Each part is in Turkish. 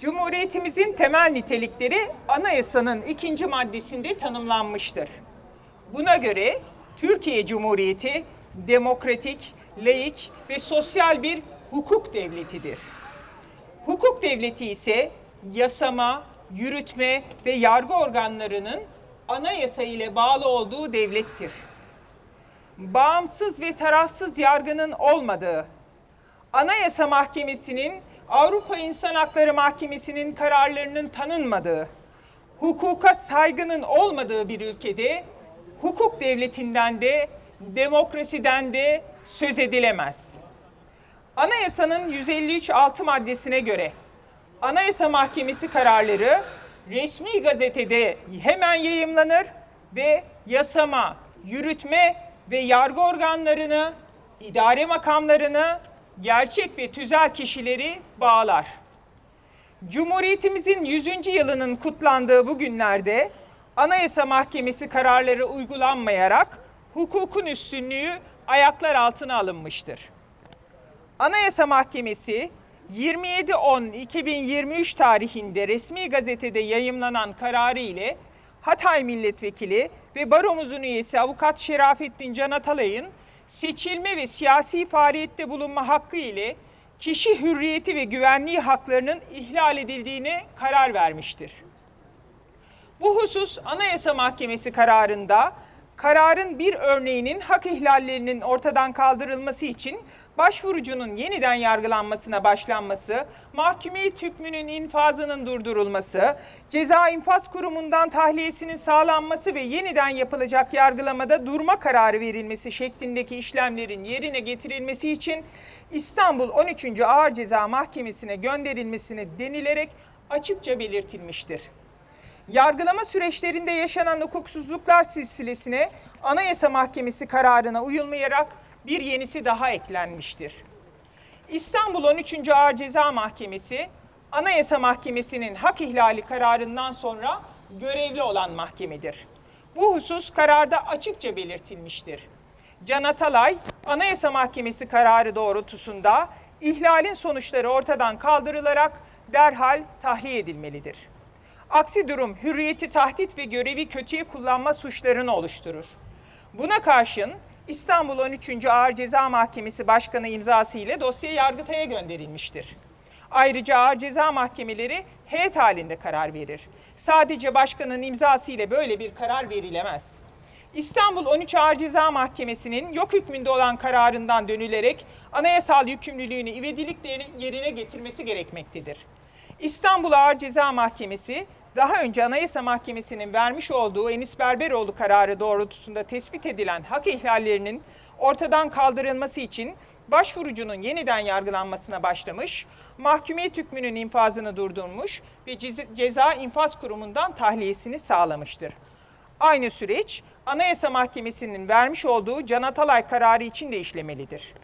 Cumhuriyetimizin temel nitelikleri anayasanın ikinci maddesinde tanımlanmıştır. Buna göre Türkiye Cumhuriyeti demokratik, laik ve sosyal bir hukuk devletidir. Hukuk devleti ise yasama, yürütme ve yargı organlarının anayasa ile bağlı olduğu devlettir. Bağımsız ve tarafsız yargının olmadığı, Anayasa Mahkemesi'nin Avrupa İnsan Hakları Mahkemesi'nin kararlarının tanınmadığı, hukuka saygının olmadığı bir ülkede hukuk devletinden de demokrasiden de söz edilemez. Anayasanın 153 6 maddesine göre Anayasa Mahkemesi kararları resmi gazetede hemen yayımlanır ve yasama, yürütme ve yargı organlarını, idare makamlarını, gerçek ve tüzel kişileri bağlar. Cumhuriyetimizin 100. yılının kutlandığı bu günlerde Anayasa Mahkemesi kararları uygulanmayarak hukukun üstünlüğü ayaklar altına alınmıştır. Anayasa Mahkemesi 27.10.2023 tarihinde resmi gazetede yayımlanan kararı ile Hatay Milletvekili ve Baromuzun üyesi Avukat Şerafettin Can Atalay'ın seçilme ve siyasi faaliyette bulunma hakkı ile kişi hürriyeti ve güvenliği haklarının ihlal edildiğine karar vermiştir. Bu husus Anayasa Mahkemesi kararında kararın bir örneğinin hak ihlallerinin ortadan kaldırılması için başvurucunun yeniden yargılanmasına başlanması, mahkumiyet hükmünün infazının durdurulması, ceza infaz kurumundan tahliyesinin sağlanması ve yeniden yapılacak yargılamada durma kararı verilmesi şeklindeki işlemlerin yerine getirilmesi için İstanbul 13. Ağır Ceza Mahkemesi'ne gönderilmesini denilerek açıkça belirtilmiştir. Yargılama süreçlerinde yaşanan hukuksuzluklar silsilesine Anayasa Mahkemesi kararına uyulmayarak bir yenisi daha eklenmiştir. İstanbul 13. Ağır Ceza Mahkemesi, Anayasa Mahkemesi'nin hak ihlali kararından sonra görevli olan mahkemedir. Bu husus kararda açıkça belirtilmiştir. Can Atalay, Anayasa Mahkemesi kararı doğrultusunda ihlalin sonuçları ortadan kaldırılarak derhal tahliye edilmelidir. Aksi durum hürriyeti tahdit ve görevi kötüye kullanma suçlarını oluşturur. Buna karşın İstanbul 13. Ağır Ceza Mahkemesi Başkanı imzası ile dosya Yargıtay'a gönderilmiştir. Ayrıca ağır ceza mahkemeleri heyet halinde karar verir. Sadece başkanın imzası ile böyle bir karar verilemez. İstanbul 13 Ağır Ceza Mahkemesi'nin yok hükmünde olan kararından dönülerek anayasal yükümlülüğünü ivedilik yerine getirmesi gerekmektedir. İstanbul Ağır Ceza Mahkemesi daha önce Anayasa Mahkemesi'nin vermiş olduğu Enis Berberoğlu kararı doğrultusunda tespit edilen hak ihlallerinin ortadan kaldırılması için başvurucunun yeniden yargılanmasına başlamış, mahkumiyet hükmünün infazını durdurmuş ve Ceza- infaz kurumundan tahliyesini sağlamıştır. Aynı süreç Anayasa Mahkemesi'nin vermiş olduğu Can Atalay kararı için de işlemelidir.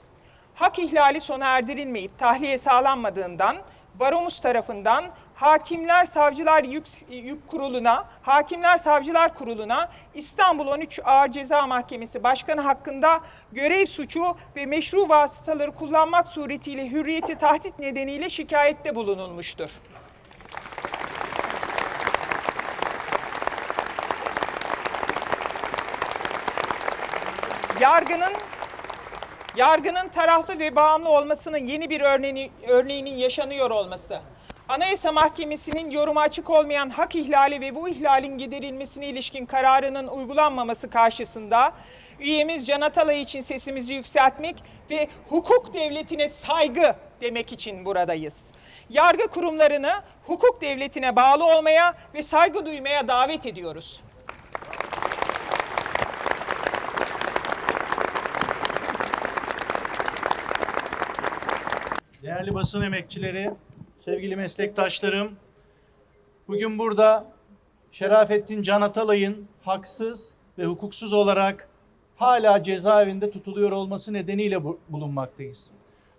Hak ihlali sona erdirilmeyip tahliye sağlanmadığından Baromus tarafından Hakimler Savcılar Yük, Yük Kurulu'na, Hakimler Savcılar Kurulu'na İstanbul 13 Ağır Ceza Mahkemesi Başkanı hakkında görev suçu ve meşru vasıtaları kullanmak suretiyle hürriyeti tahdit nedeniyle şikayette bulunulmuştur. Yargının yargının taraflı ve bağımlı olmasının yeni bir örneğini, örneğinin yaşanıyor olması, Anayasa Mahkemesi'nin yoruma açık olmayan hak ihlali ve bu ihlalin giderilmesine ilişkin kararının uygulanmaması karşısında üyemiz Can Atalay için sesimizi yükseltmek ve hukuk devletine saygı demek için buradayız. Yargı kurumlarını hukuk devletine bağlı olmaya ve saygı duymaya davet ediyoruz. Değerli basın emekçileri, sevgili meslektaşlarım, bugün burada Şerafettin Can Atalay'ın haksız ve hukuksuz olarak hala cezaevinde tutuluyor olması nedeniyle bu- bulunmaktayız.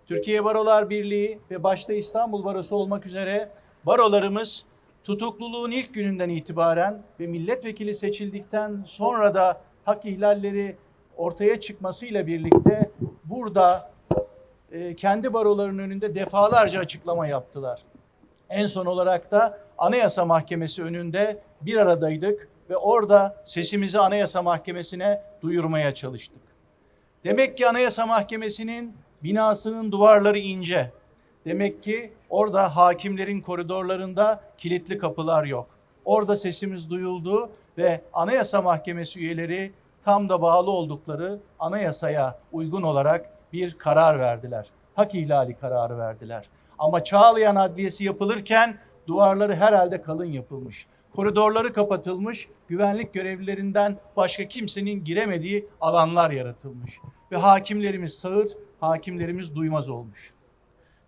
Türkiye Barolar Birliği ve başta İstanbul Barosu olmak üzere barolarımız tutukluluğun ilk gününden itibaren ve milletvekili seçildikten sonra da hak ihlalleri ortaya çıkmasıyla birlikte burada e, kendi baroların önünde defalarca açıklama yaptılar. En son olarak da Anayasa Mahkemesi önünde bir aradaydık ve orada sesimizi Anayasa Mahkemesi'ne duyurmaya çalıştık. Demek ki Anayasa Mahkemesi'nin binasının duvarları ince. Demek ki orada hakimlerin koridorlarında kilitli kapılar yok. Orada sesimiz duyuldu ve Anayasa Mahkemesi üyeleri tam da bağlı oldukları anayasaya uygun olarak bir karar verdiler. Hak ihlali kararı verdiler. Ama Çağlayan Adliyesi yapılırken duvarları herhalde kalın yapılmış. Koridorları kapatılmış, güvenlik görevlilerinden başka kimsenin giremediği alanlar yaratılmış. Ve hakimlerimiz sağır, hakimlerimiz duymaz olmuş.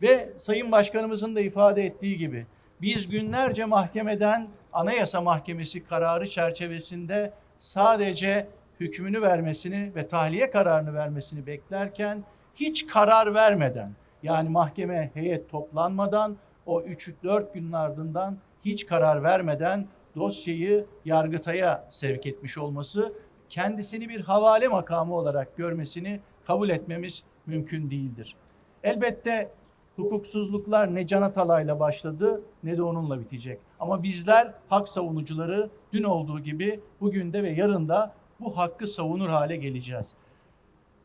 Ve Sayın Başkanımızın da ifade ettiği gibi biz günlerce mahkemeden Anayasa Mahkemesi kararı çerçevesinde sadece hükmünü vermesini ve tahliye kararını vermesini beklerken hiç karar vermeden yani mahkeme heyet toplanmadan o 3-4 günün ardından hiç karar vermeden dosyayı Yargıtay'a sevk etmiş olması kendisini bir havale makamı olarak görmesini kabul etmemiz mümkün değildir. Elbette hukuksuzluklar ne Can Atalay'la başladı ne de onunla bitecek. Ama bizler hak savunucuları dün olduğu gibi bugün de ve yarın da bu hakkı savunur hale geleceğiz.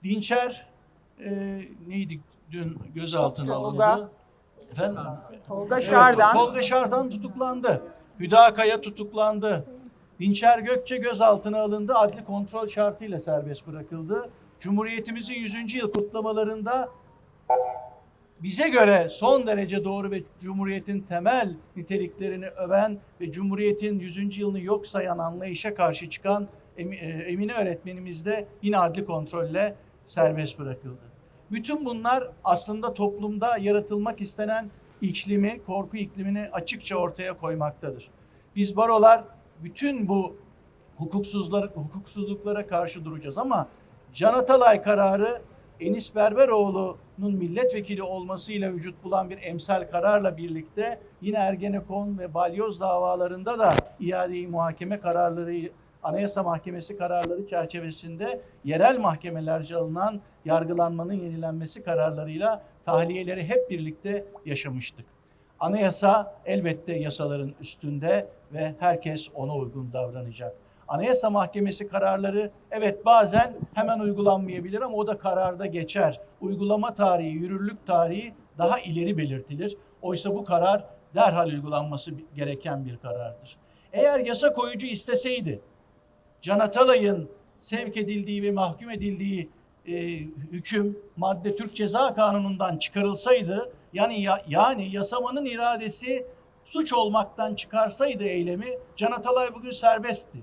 Dinçer e, neydi dün gözaltına Tolga. alındı? Efendim? Tolga Evet, Şardan. Tolga Şardan tutuklandı. Hüdakaya tutuklandı. Dinçer Gökçe gözaltına alındı. Adli kontrol şartıyla serbest bırakıldı. Cumhuriyetimizin 100. yıl kutlamalarında bize göre son derece doğru ve Cumhuriyet'in temel niteliklerini öven ve Cumhuriyet'in 100. yılını yok sayan anlayışa karşı çıkan Emine öğretmenimiz de yine adli kontrolle serbest bırakıldı. Bütün bunlar aslında toplumda yaratılmak istenen iklimi, korku iklimini açıkça ortaya koymaktadır. Biz barolar bütün bu hukuksuzlar, hukuksuzluklara karşı duracağız ama Can Atalay kararı Enis Berberoğlu'nun milletvekili olmasıyla vücut bulan bir emsal kararla birlikte yine Ergenekon ve Balyoz davalarında da iade muhakeme kararları Anayasa Mahkemesi kararları çerçevesinde yerel mahkemelerce alınan yargılanmanın yenilenmesi kararlarıyla tahliyeleri hep birlikte yaşamıştık. Anayasa elbette yasaların üstünde ve herkes ona uygun davranacak. Anayasa Mahkemesi kararları evet bazen hemen uygulanmayabilir ama o da kararda geçer. Uygulama tarihi, yürürlük tarihi daha ileri belirtilir. Oysa bu karar derhal uygulanması gereken bir karardır. Eğer yasa koyucu isteseydi Can Atalay'ın sevk edildiği ve mahkum edildiği e, hüküm madde Türk Ceza Kanunu'ndan çıkarılsaydı yani ya- yani yasamanın iradesi suç olmaktan çıkarsaydı eylemi Can Atalay bugün serbestti.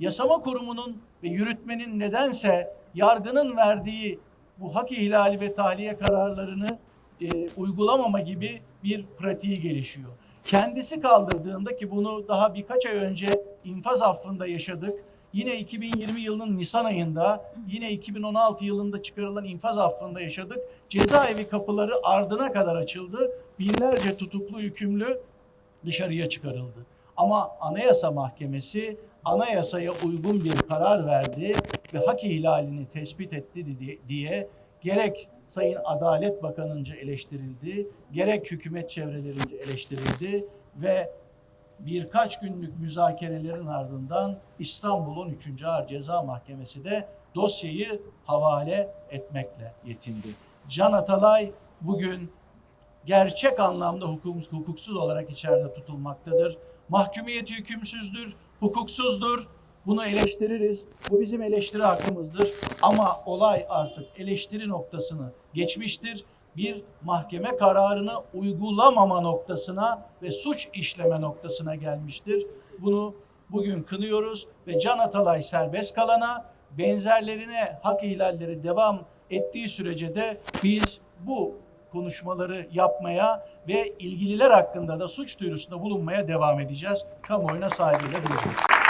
Yasama kurumunun ve yürütmenin nedense yargının verdiği bu hak ihlali ve tahliye kararlarını e, uygulamama gibi bir pratiği gelişiyor. Kendisi kaldırdığında ki bunu daha birkaç ay önce infaz affında yaşadık. Yine 2020 yılının Nisan ayında, yine 2016 yılında çıkarılan infaz affında yaşadık. Cezaevi kapıları ardına kadar açıldı. Binlerce tutuklu hükümlü dışarıya çıkarıldı. Ama Anayasa Mahkemesi anayasaya uygun bir karar verdi ve hak ihlalini tespit etti diye, gerek Sayın Adalet Bakanı'nca eleştirildi, gerek hükümet çevrelerince eleştirildi ve birkaç günlük müzakerelerin ardından İstanbul 13. Ağır Ceza Mahkemesi de dosyayı havale etmekle yetindi. Can Atalay bugün gerçek anlamda hukuksuz, hukuksuz olarak içeride tutulmaktadır. Mahkumiyeti hükümsüzdür, hukuksuzdur. Bunu eleştiririz. Bu bizim eleştiri hakkımızdır. Ama olay artık eleştiri noktasını geçmiştir. Bir mahkeme kararını uygulamama noktasına ve suç işleme noktasına gelmiştir. Bunu bugün kınıyoruz ve Can Atalay serbest kalana benzerlerine hak ihlalleri devam ettiği sürece de biz bu konuşmaları yapmaya ve ilgililer hakkında da suç duyurusunda bulunmaya devam edeceğiz. Kamuoyuna saygıyla duyuyoruz.